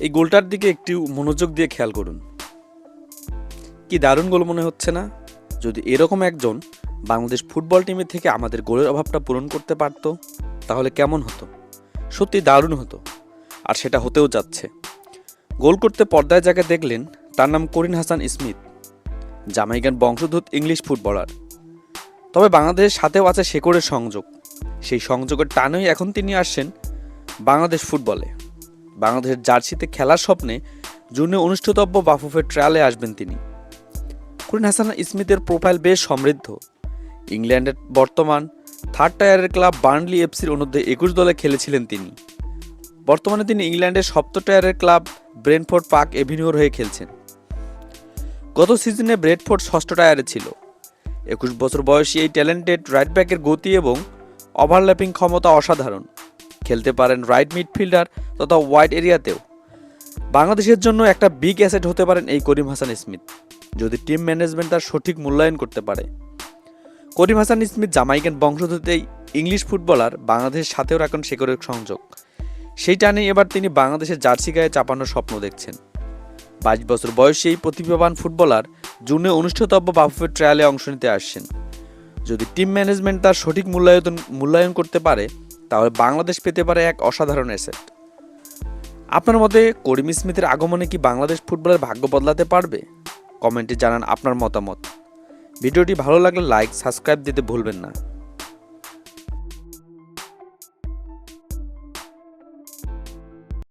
এই গোলটার দিকে একটু মনোযোগ দিয়ে খেয়াল করুন। কি দারুণ গোল মনে হচ্ছে না? যদি এরকম একজন বাংলাদেশ ফুটবল টিমের থেকে আমাদের গোলের অভাবটা পূরণ করতে পারতো, তাহলে কেমন হতো? সত্যি দারুণ হতো। আর সেটা হতেও যাচ্ছে। গোল করতে পর্দায় জায়গায় দেখলেন, তার নাম করিন হাসান স্মিথ, জামাইকান বংশোদ্ভূত ইংলিশ ফুটবলার। তবে বাংলাদেশের সাথেও আছে শেকড়ের সংযোগ। সেই সংযোগের টানেই এখন তিনি আসছেন বাংলাদেশ ফুটবলে। বাংলাদেশের জার্সিতে খেলার স্বপ্নে জুনে অনুষ্ঠিতব্য বাফুফের ট্রায়ালে আসবেন তিনি। করিন হাসান স্মিথের প্রোফাইল বেশ সমৃদ্ধ। ইংল্যান্ডের বর্তমান থার্ড টায়ারের ক্লাব বার্নলি এফসির অনুদ্ধে একুশ দলে খেলেছিলেন তিনি। বর্তমানে তিনি ইংল্যান্ডের সপ্ত টায়ারের ক্লাব ব্রেনফোর্ড পার্ক এভিনিউর হয়ে খেলছেন। গত সিজনে ব্রেডফোর্ড ষষ্ঠ টায়ারে ছিল। একুশ বছর বয়সী এই ট্যালেন্টেড রাইট ব্যাকের গতি এবং ওভারল্যাপিং ক্ষমতা অসাধারণ। খেলতে পারেন রাইট মিডফিল্ডার তথা ওয়াইড এরিয়াতেও বাংলাদেশের জন্য একটা বিগ অ্যাসেট হতে পারেন এই করিম হাসান স্মিথ। যদি টিম ম্যানেজমেন্ট তার সঠিক মূল্যায়ন করতে পারে। করিম হাসান স্মিথ জামাইকান বংশোদ্ভূতেই ইংলিশ ফুটবলার বাংলাদেশের সাথেও রাখেন শেকরের সংযোগ। সেই টানেই এবার তিনি বাংলাদেশের জার্সি গায়ে চাপানোর স্বপ্ন দেখছেন। বাইশ বছর বয়সী এই প্রতিভাবান ফুটবলার জুনে অনুষ্ঠিতব্য বাফুফের ট্রায়ালে অংশ নিতে আসছেন। যদি টিম ম্যানেজমেন্ট তার সঠিক মূল্যায়ন মূল্যায়ন করতে পারে তাহলে বাংলাদেশ পেতে পারে এক অসাধারণ অ্যাসেট আপনার মতে করিম স্মিথের আগমনে কি বাংলাদেশ ফুটবলের ভাগ্য বদলাতে পারবে? কমেন্টে জানান আপনার মতামত। ভিডিওটি ভালো লাগলে লাইক সাবস্ক্রাইব দিতে ভুলবেন না।